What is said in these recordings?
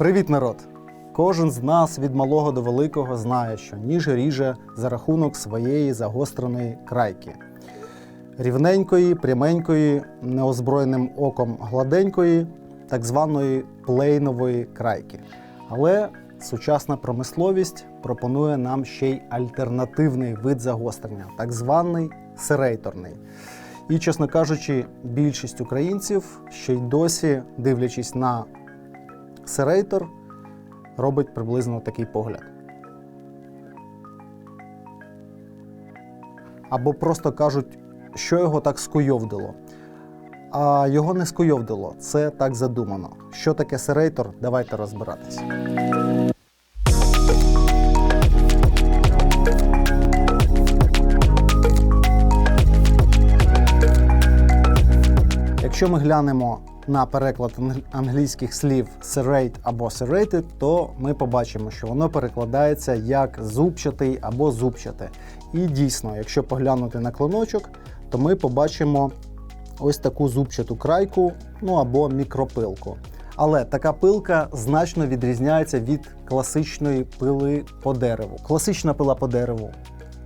Привіт, народ! Кожен з нас від малого до великого знає, що ніж ріже за рахунок своєї загостреної крайки. Рівненької, пряменької, неозброєним оком гладенької, так званої плейнової крайки. Але сучасна промисловість пропонує нам ще й альтернативний вид загострення, так званий серейторний. І, чесно кажучи, більшість українців ще й досі, дивлячись на серейтор, робить приблизно такий погляд. Або просто кажуть, що його так скуйовдило. А його не скуйовдило, це так задумано. Що таке серейтор? Давайте розбиратись. Якщо ми глянемо на переклад англійських слів serrate або serrated, то ми побачимо, що воно перекладається як зубчатий або зубчате. І дійсно, якщо поглянути на клиночок, то ми побачимо ось таку зубчату крайку, ну або мікропилку. Але така пилка значно відрізняється від класичної пили по дереву. Класична пила по дереву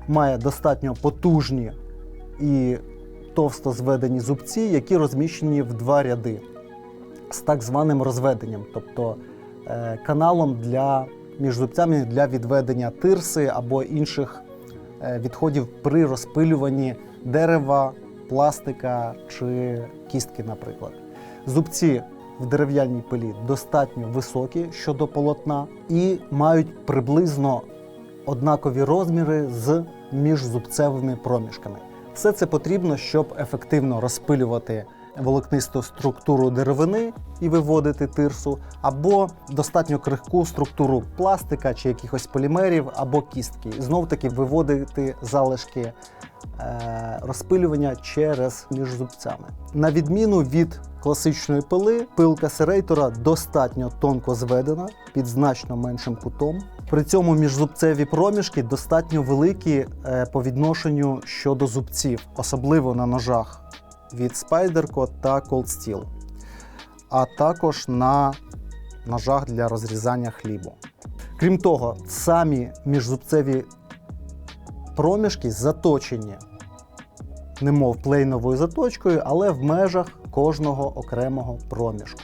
має достатньо потужні і товсто зведені зубці, які розміщені в два ряди з так званим розведенням, тобто е, каналом для між зубцями для відведення тирси або інших е, відходів при розпилюванні дерева, пластика чи кістки, наприклад. Зубці в дерев'яній пилі достатньо високі щодо полотна і мають приблизно однакові розміри з міжзубцевими проміжками. Все це потрібно, щоб ефективно розпилювати волокнисту структуру деревини і виводити тирсу, або достатньо крихку структуру пластика чи якихось полімерів або кістки. Знов таки виводити залишки е, розпилювання через між зубцями. На відміну від класичної пили, пилка серейтора достатньо тонко зведена під значно меншим кутом. При цьому міжзубцеві проміжки достатньо великі е, по відношенню щодо зубців, особливо на ножах від Spyderco та Cold Steel, а також на ножах для розрізання хлібу. Крім того, самі міжзубцеві проміжки заточені, немов плейновою заточкою, але в межах кожного окремого проміжку.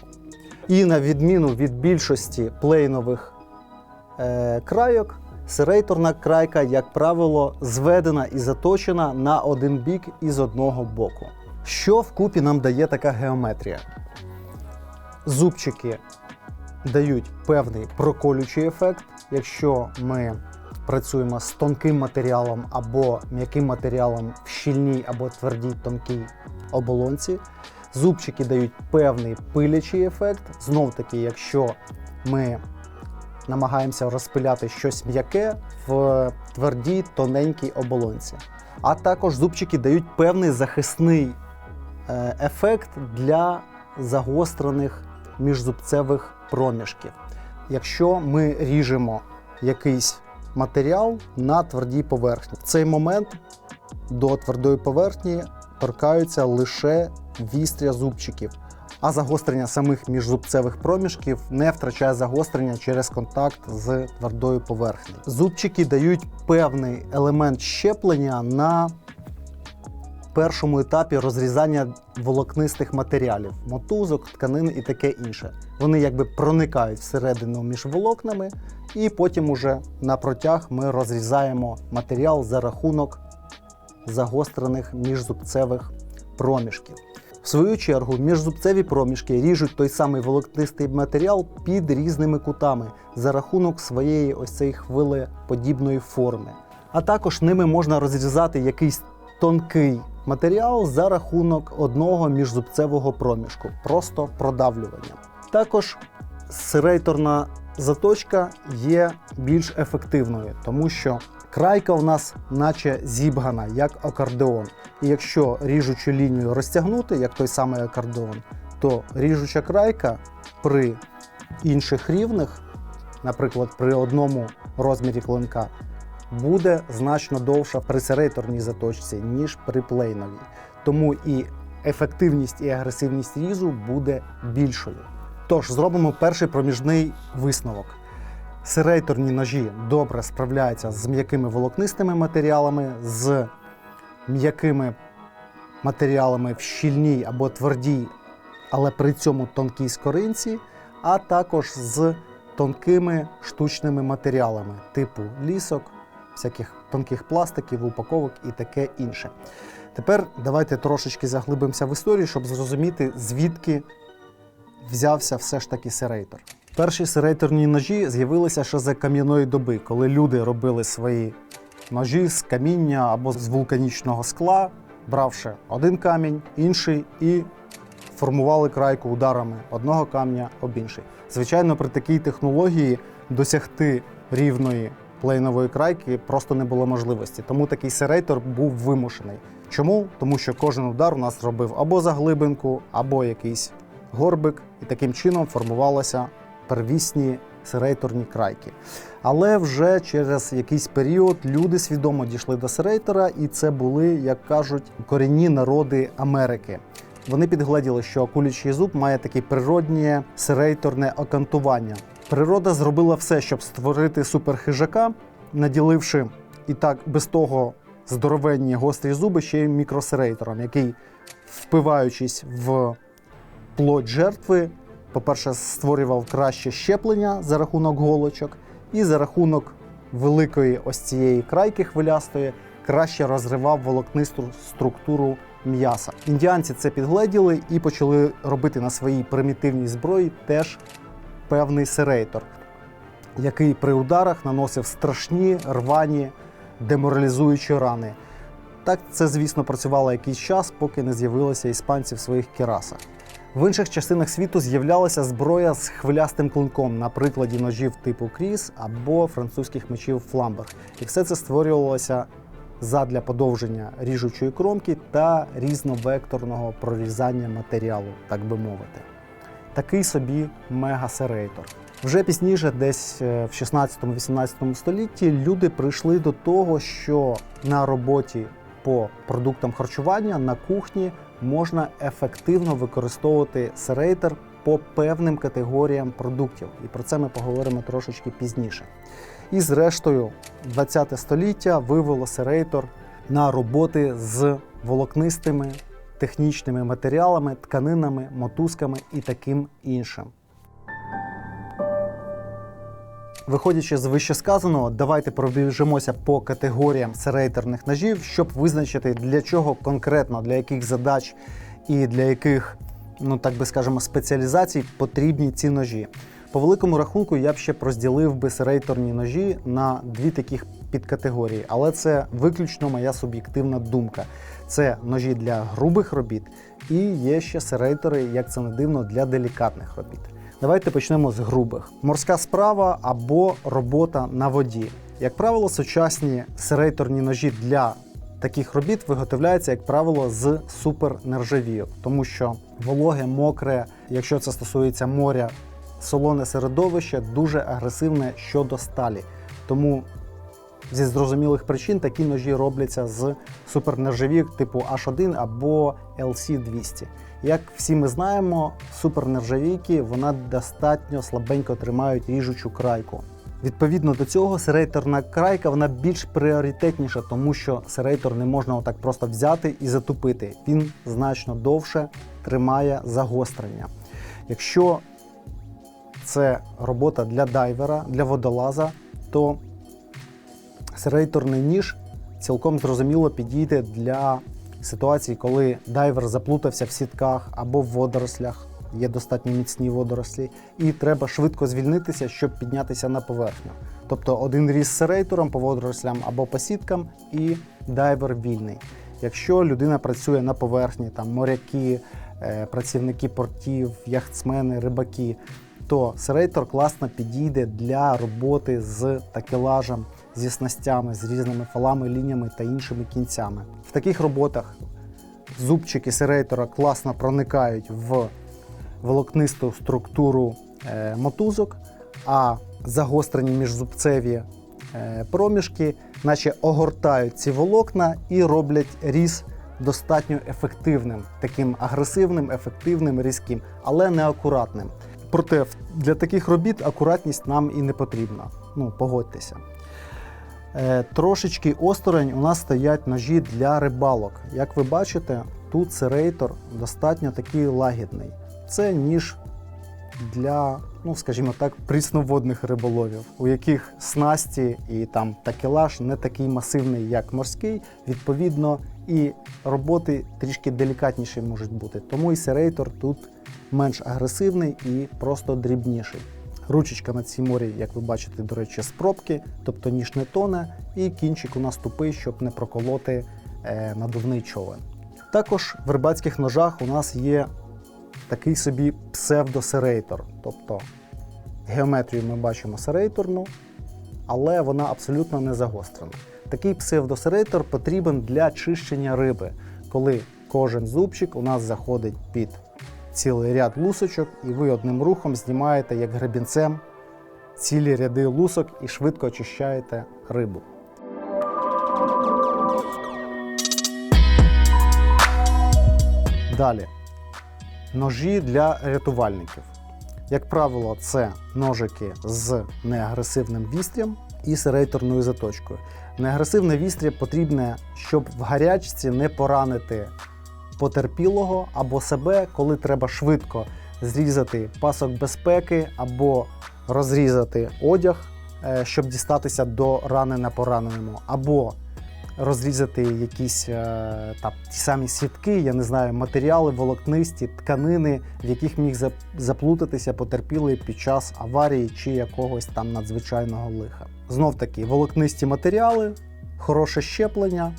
І на відміну від більшості плейнових е, крайок, серейторна крайка, як правило, зведена і заточена на один бік і з одного боку. Що вкупі нам дає така геометрія? Зубчики дають певний проколючий ефект. Якщо ми працюємо з тонким матеріалом або м'яким матеріалом в щільній або твердій тонкій оболонці, зубчики дають певний пилячий ефект. Знов таки, якщо ми намагаємося розпиляти щось м'яке в твердій тоненькій оболонці. А також зубчики дають певний захисний ефект для загострених міжзубцевих проміжків. Якщо ми ріжемо якийсь матеріал на твердій поверхні, в цей момент до твердої поверхні торкаються лише вістря зубчиків, а загострення самих міжзубцевих проміжків не втрачає загострення через контакт з твердою поверхнею. Зубчики дають певний елемент щеплення на першому етапі розрізання волокнистих матеріалів, мотузок, тканин і таке інше. Вони якби проникають всередину між волокнами, і потім уже на протяг ми розрізаємо матеріал за рахунок загострених міжзубцевих проміжків. В свою чергу, міжзубцеві проміжки ріжуть той самий волокнистий матеріал під різними кутами за рахунок своєї ось цієї хвилеподібної форми. А також ними можна розрізати якийсь тонкий матеріал за рахунок одного міжзубцевого проміжку, просто продавлювання. Також серейторна заточка є більш ефективною, тому що крайка у нас наче зібгана, як акордеон. І якщо ріжучу лінію розтягнути, як той самий акордеон, то ріжуча крайка при інших рівних, наприклад, при одному розмірі клинка, буде значно довша при серейторній заточці, ніж при плейновій. Тому і ефективність і агресивність різу буде більшою. Тож, зробимо перший проміжний висновок. Серейторні ножі добре справляються з м'якими волокнистими матеріалами, з м'якими матеріалами в щільній або твердій, але при цьому тонкій скоринці, а також з тонкими штучними матеріалами типу лісок, всяких тонких пластиків, упаковок і таке інше. Тепер давайте трошечки заглибимося в історію, щоб зрозуміти, звідки взявся все ж таки серейтор. Перші серейторні ножі з'явилися ще за кам'яної доби, коли люди робили свої ножі з каміння або з вулканічного скла, бравши один камінь, інший і формували крайку ударами одного камня об інший. Звичайно, при такій технології досягти рівної плейнової крайки просто не було можливості. Тому такий серейтор був вимушений. Чому? Тому що кожен удар у нас робив або заглибинку, або якийсь горбик, і таким чином формувалися первісні серейторні крайки. Але вже через якийсь період люди свідомо дійшли до серейтора, і це були, як кажуть, корінні народи Америки. Вони підгледіли, що акулячий зуб має таке природнє серейторне окантування. Природа зробила все, щоб створити суперхижака, наділивши і так без того здоровенні гострі зуби ще й мікросерейтором, який, впиваючись в плоть жертви, по-перше, створював краще щеплення за рахунок голочок, і за рахунок великої ось цієї крайки хвилястої краще розривав волокнисту структуру м'яса. Індіанці це підгледіли і почали робити на своїй примітивній зброї теж певний серейтор, який при ударах наносив страшні рвані деморалізуючі рани. Так це, звісно, працювало якийсь час, поки не з'явилися іспанці в своїх керасах. В інших частинах світу з'являлася зброя з хвилястим клинком на прикладі ножів типу кріс або французьких мечів фламберг. І все це створювалося задля подовження ріжучої кромки та різновекторного прорізання матеріалу, так би мовити. Такий собі мегасерейтор. Вже пізніше, десь е, в 16-18 столітті, люди прийшли до того, що на роботі по продуктам харчування на кухні можна ефективно використовувати серейтер по певним категоріям продуктів. І про це ми поговоримо трошечки пізніше. І зрештою, 20 століття вивело серейтор на роботи з волокнистими технічними матеріалами, тканинами, мотузками і таким іншим. Виходячи з вищесказаного, давайте пробіжимося по категоріям серейтерних ножів, щоб визначити для чого конкретно, для яких задач і для яких, ну так би скажемо, спеціалізацій потрібні ці ножі. По великому рахунку я б ще б розділив би серейторні ножі на дві таких підкатегорії, але це виключно моя суб'єктивна думка. Це ножі для грубих робіт і є ще серейтори, як це не дивно, для делікатних робіт. Давайте почнемо з грубих: морська справа або робота на воді. Як правило, сучасні серейторні ножі для таких робіт виготовляються, як правило, з супернержавійок, тому що вологе, мокре, якщо це стосується моря, солоне середовище дуже агресивне щодо сталі. Тому зі зрозумілих причин такі ножі робляться з супернержавійок типу H1 або LC200. Як всі ми знаємо, супернержавійки вона достатньо слабенько тримають ріжучу крайку. Відповідно до цього, серейторна крайка вона більш пріоритетніша, тому що серейтор не можна отак просто взяти і затупити. Він значно довше тримає загострення. Якщо це робота для дайвера, для водолаза, то серейторний ніж цілком зрозуміло підійде для ситуації, коли дайвер заплутався в сітках або в водорослях, є достатньо міцні водорослі, і треба швидко звільнитися, щоб піднятися на поверхню. Тобто один різ серейтором по водорослям або по сіткам, і дайвер вільний. Якщо людина працює на поверхні, там моряки, е, працівники портів, яхтсмени, рибаки, то серейтор класно підійде для роботи з такелажем, зі снастями, з різними фалами, лініями та іншими кінцями. В таких роботах зубчики серейтора класно проникають в волокнисту структуру е, мотузок, а загострені міжзубцеві е, проміжки, наче огортають ці волокна і роблять різ достатньо ефективним, таким агресивним, ефективним, різким, але неакуратним. Проте для таких робіт акуратність нам і не потрібна. Ну, погодьтеся. Е, трошечки осторонь у нас стоять ножі для рибалок. Як ви бачите, тут серейтор достатньо такий лагідний. Це ніж для, ну скажімо так, прісноводних риболовів, у яких снасті і там такелаж не такий масивний, як морський. Відповідно, і роботи трішки делікатніші можуть бути. Тому і серейтор тут менш агресивний і просто дрібніший. Ручечка на цій морі, як ви бачите, до речі, з пробки, тобто ніж не тоне, і кінчик у нас тупий, щоб не проколоти е, надувний човен. Також в рибацьких ножах у нас є такий собі псевдосерейтор. Тобто геометрію ми бачимо серейторну, але вона абсолютно не загострена. Такий псевдосерейтор потрібен для чищення риби, коли кожен зубчик у нас заходить під цілий ряд лусочок, і ви одним рухом знімаєте як гребінцем цілі ряди лусок і швидко очищаєте рибу. Далі. Ножі для рятувальників. Як правило, це ножики з неагресивним вістрям і серейторною заточкою. Неагресивне вістря потрібне, щоб в гарячці не поранити потерпілого або себе, коли треба швидко зрізати пасок безпеки або розрізати одяг, е, щоб дістатися до рани на пораненому, або розрізати якісь е, там ті самі сітки, я не знаю, матеріали, волокнисті, тканини, в яких міг заплутатися потерпілий під час аварії чи якогось там надзвичайного лиха. Знов таки, волокнисті матеріали, хороше щеплення,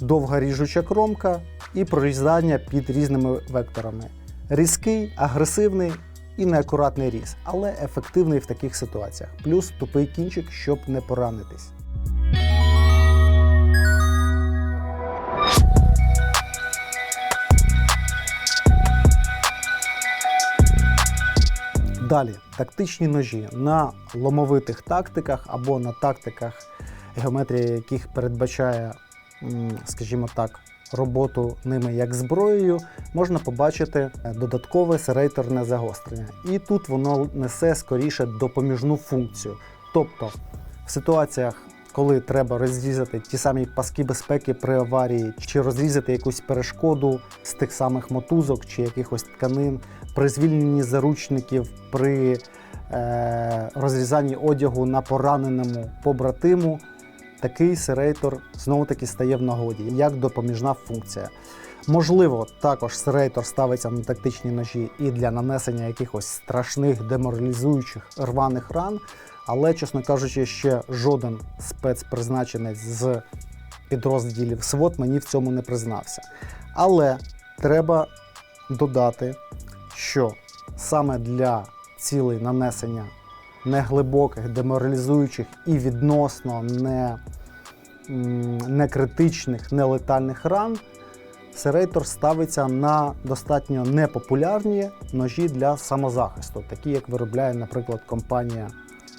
довга ріжуча кромка і прорізання під різними векторами. Різкий, агресивний і неакуратний різ, але ефективний в таких ситуаціях. Плюс тупий кінчик, щоб не поранитись. Далі тактичні ножі на ломовитих тактиках або на тактиках, геометрія яких передбачає, скажімо так, роботу ними як зброєю, можна побачити е, додаткове серейторне загострення. І тут воно несе скоріше допоміжну функцію. Тобто в ситуаціях, коли треба розрізати ті самі паски безпеки при аварії, чи розрізати якусь перешкоду з тих самих мотузок чи якихось тканин, при звільненні заручників, при е, розрізанні одягу на пораненому побратиму, такий серейтор знову таки стає в нагоді як допоміжна функція. Можливо, також серейтор ставиться на тактичні ножі і для нанесення якихось страшних деморалізуючих рваних ран, але, чесно кажучи, ще жоден спецпризначенець з підрозділів СВОТ мені в цьому не признався. Але треба додати, що саме для цілей нанесення неглибоких, деморалізуючих і відносно не, не критичних, нелетальних ран, серейтор ставиться на достатньо непопулярні ножі для самозахисту, такі як виробляє, наприклад, компанія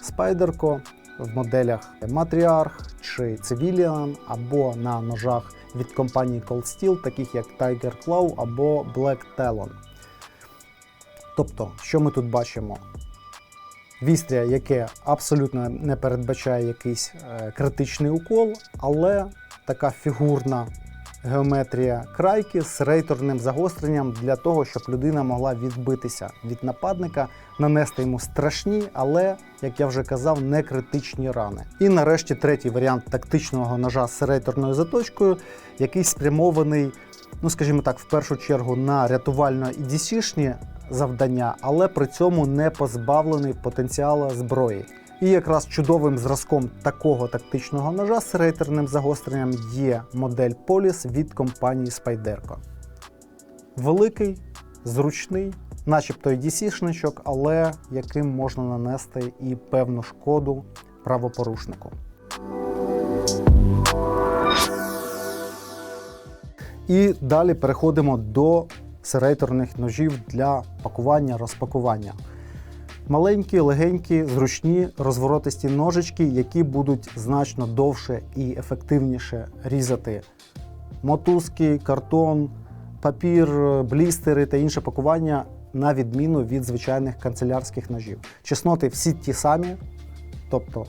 Spyderco в моделях Matriarch чи Civilian, або на ножах від компанії Cold Steel, таких як Tiger Claw або Black Talon. Тобто, що ми тут бачимо? Вістря, яке абсолютно не передбачає якийсь е, критичний укол, але така фігурна геометрія крайки з рейторним загостренням для того, щоб людина могла відбитися від нападника, нанести йому страшні, але, як я вже казав, не критичні рани. І нарешті третій варіант тактичного ножа з рейторною заточкою, який спрямований, ну скажімо так, в першу чергу на рятувально і DC-шні завдання, але при цьому не позбавлений потенціалу зброї. І якраз чудовим зразком такого тактичного ножа з рейтерним загостренням є модель Polis від компанії Spyderco. Великий, зручний, начебто і DC-шничок, але яким можна нанести і певну шкоду правопорушнику. І далі переходимо до серейторних ножів для пакування, розпакування. Маленькі, легенькі, зручні розворотисті ножички, які будуть значно довше і ефективніше різати мотузки, картон, папір, блістери та інше пакування на відміну від звичайних канцелярських ножів. Чесноти всі ті самі, тобто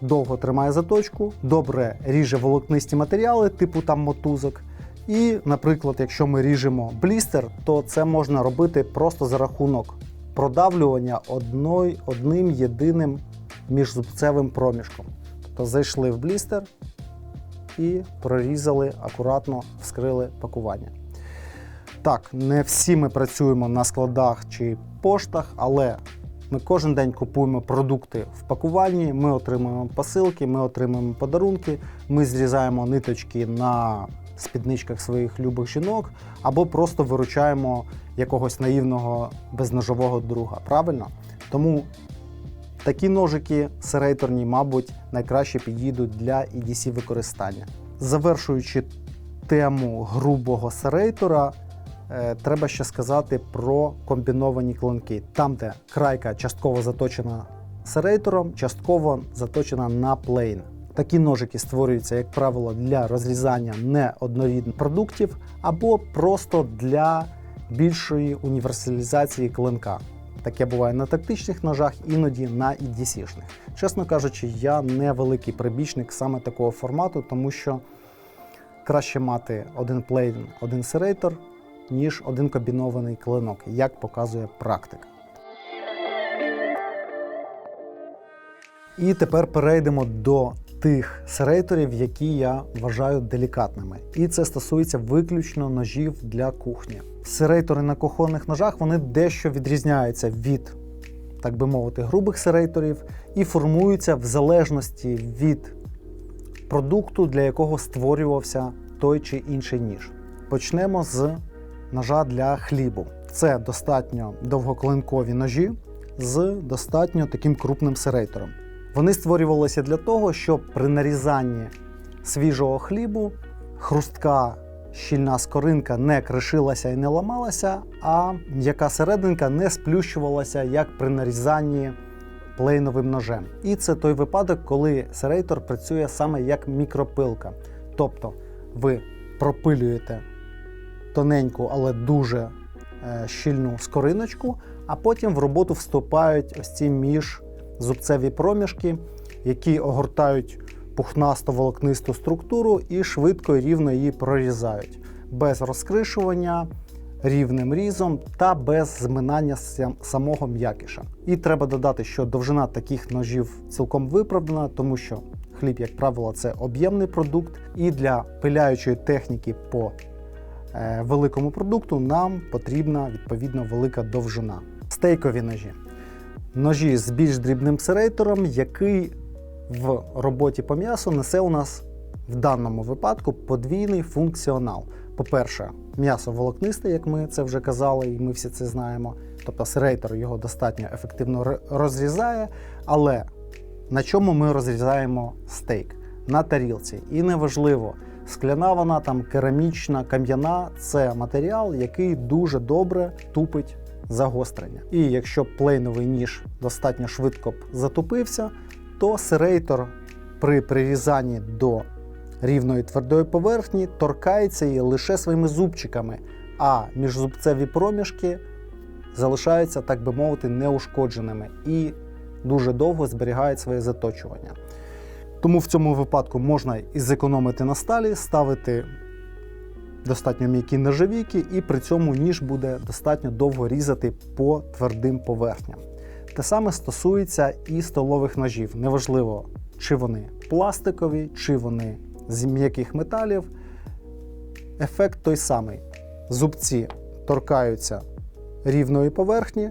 довго тримає заточку, добре ріже волокнисті матеріали, типу там мотузок. І, наприклад, якщо ми ріжемо блістер, то це можна робити просто за рахунок продавлювання одной, одним єдиним міжзубцевим проміжком. Тобто зайшли в блістер і прорізали акуратно, вскрили пакування. Так, не всі ми працюємо на складах чи поштах, але ми кожен день купуємо продукти в пакуванні, ми отримуємо посилки, ми отримуємо подарунки, ми зрізаємо ниточки на спідничках своїх любих жінок або просто виручаємо якогось наївного безножового друга. Правильно? Тому такі ножики серейторні, мабуть, найкраще підійдуть для EDC використання. Завершуючи тему грубого серейтора, е, треба ще сказати про комбіновані клинки. Там, де крайка частково заточена серейтором, частково заточена на плейн. Такі ножики створюються, як правило, для розрізання неоднорідних продуктів або просто для більшої універсалізації клинка. Таке буває на тактичних ножах, іноді на EDC-шних. Чесно кажучи, я не великий прибічник саме такого формату, тому що краще мати один плейн, один серейтор, ніж один комбінований клинок, як показує практика. І тепер перейдемо до тих серейторів, які я вважаю делікатними. І це стосується виключно ножів для кухні. Серейтори на кухонних ножах вони дещо відрізняються від, так би мовити, грубих серейторів і формуються в залежності від продукту, для якого створювався той чи інший ніж. Почнемо з ножа для хлібу. Це достатньо довгоклинкові ножі з достатньо таким крупним серейтором. Вони створювалися для того, щоб при нарізанні свіжого хлібу хрустка щільна скоринка не кришилася і не ламалася, а м'яка серединка не сплющувалася, як при нарізанні плейновим ножем. І це той випадок, коли серейтор працює саме як мікропилка. Тобто ви пропилюєте тоненьку, але дуже е, щільну скориночку, а потім в роботу вступають ось ці міжзубцеві проміжки, які огортають пухнасто волокнисту структуру і швидко і рівно її прорізають без розкришування, рівним різом та без зминання самого м'якіша. І треба додати, що довжина таких ножів цілком виправдана, тому що хліб, як правило, це об'ємний продукт, і для пиляючої техніки по е, великому продукту нам потрібна відповідно велика довжина. Стейкові ножі. Ножі з більш дрібним серейтором, який в роботі по м'ясу несе у нас в даному випадку подвійний функціонал. По-перше, м'ясо волокнисте, як ми це вже казали, і ми всі це знаємо. Тобто серейтор його достатньо ефективно розрізає. Але на чому ми розрізаємо стейк? На тарілці. І неважливо, скляна вона там керамічна, кам'яна це матеріал, який дуже добре тупить загострення. І якщо плейновий ніж достатньо швидко б затупився, то серейтор при прирізанні до рівної твердої поверхні торкається її лише своїми зубчиками, а міжзубцеві проміжки залишаються, так би мовити, неушкодженими і дуже довго зберігають своє заточування. Тому в цьому випадку можна і зекономити на сталі, ставити достатньо м'які нержавійки, і при цьому ніж буде достатньо довго різати по твердим поверхням. Те саме стосується і столових ножів. Неважливо, чи вони пластикові, чи вони з м'яких металів. Ефект той самий. Зубці торкаються рівної поверхні,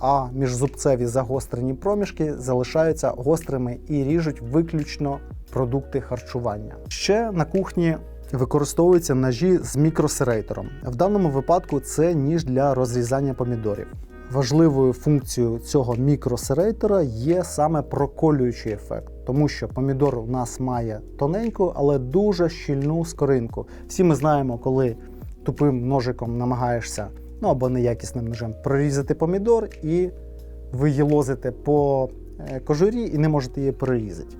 а міжзубцеві загострені проміжки залишаються гострими і ріжуть виключно продукти харчування. Ще на кухні використовуються ножі з мікросерейтором. В даному випадку це ніж для розрізання помідорів. Важливою функцією цього мікросерейтора є саме проколюючий ефект, тому що помідор у нас має тоненьку, але дуже щільну скоринку. Всі ми знаємо, коли тупим ножиком намагаєшся, ну або неякісним ножем, прорізати помідор, і ви її по е, кожурі і не можете її прорізати.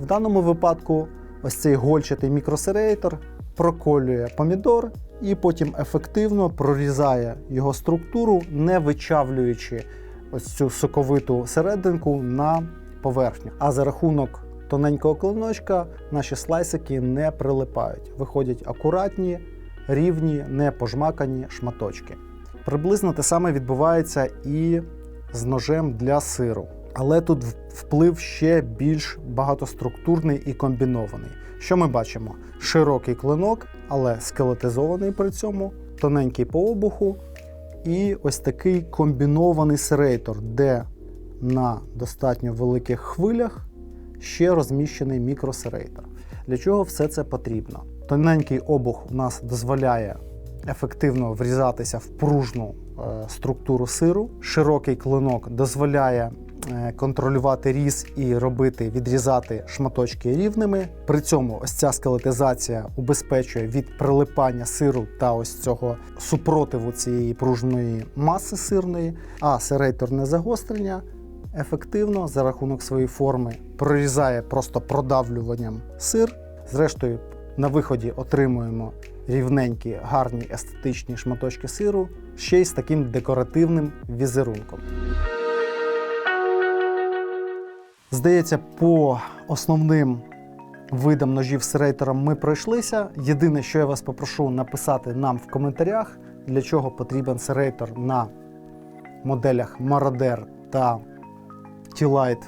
В даному випадку ось цей гольчатий мікросерейтор проколює помідор і потім ефективно прорізає його структуру, не вичавлюючи ось цю соковиту серединку на поверхню. А за рахунок тоненького клиночка наші слайсики не прилипають, виходять акуратні, рівні, не пожмакані шматочки. Приблизно те саме відбувається і з ножем для сиру. Але тут вплив ще більш багатоструктурний і комбінований. Що ми бачимо? Широкий клинок, але скелетизований при цьому, тоненький по обуху, і ось такий комбінований серейтор, де на достатньо великих хвилях ще розміщений мікросерейтор. Для чого все це потрібно? Тоненький обух у нас дозволяє ефективно врізатися в пружну е, структуру сиру. Широкий клинок дозволяє контролювати різ і робити, відрізати шматочки рівними. При цьому ось ця скелетизація убезпечує від прилипання сиру та ось цього супротиву цієї пружної маси сирної, а серейторне загострення ефективно за рахунок своєї форми прорізає просто продавлюванням сир. Зрештою, на виході отримуємо рівненькі, гарні естетичні шматочки сиру, ще й з таким декоративним візерунком. Здається, по основним видам ножів з серейтором ми пройшлися. Єдине, що я вас попрошу написати нам в коментарях, для чого потрібен серейтор на моделях Marauder та T-Light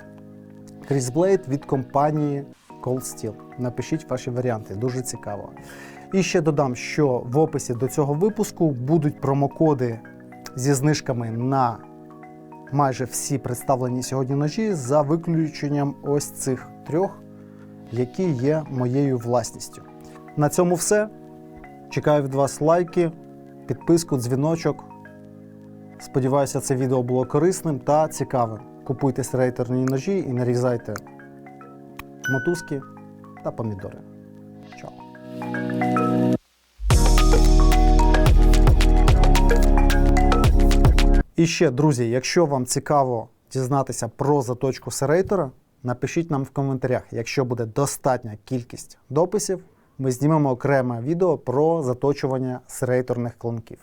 Crisblade від компанії Cold Steel. Напишіть ваші варіанти, дуже цікаво. І ще додам, що в описі до цього випуску будуть промокоди зі знижками на майже всі представлені сьогодні ножі, за виключенням ось цих трьох, які є моєю власністю. На цьому все. Чекаю від вас лайки, підписку, дзвіночок. Сподіваюся, це відео було корисним та цікавим. Купуйте серейторні ножі і нарізайте мотузки та помідори. І ще, друзі, якщо вам цікаво дізнатися про заточку серейтера, напишіть нам в коментарях. Якщо буде достатня кількість дописів, ми знімемо окреме відео про заточування серейторних клинків.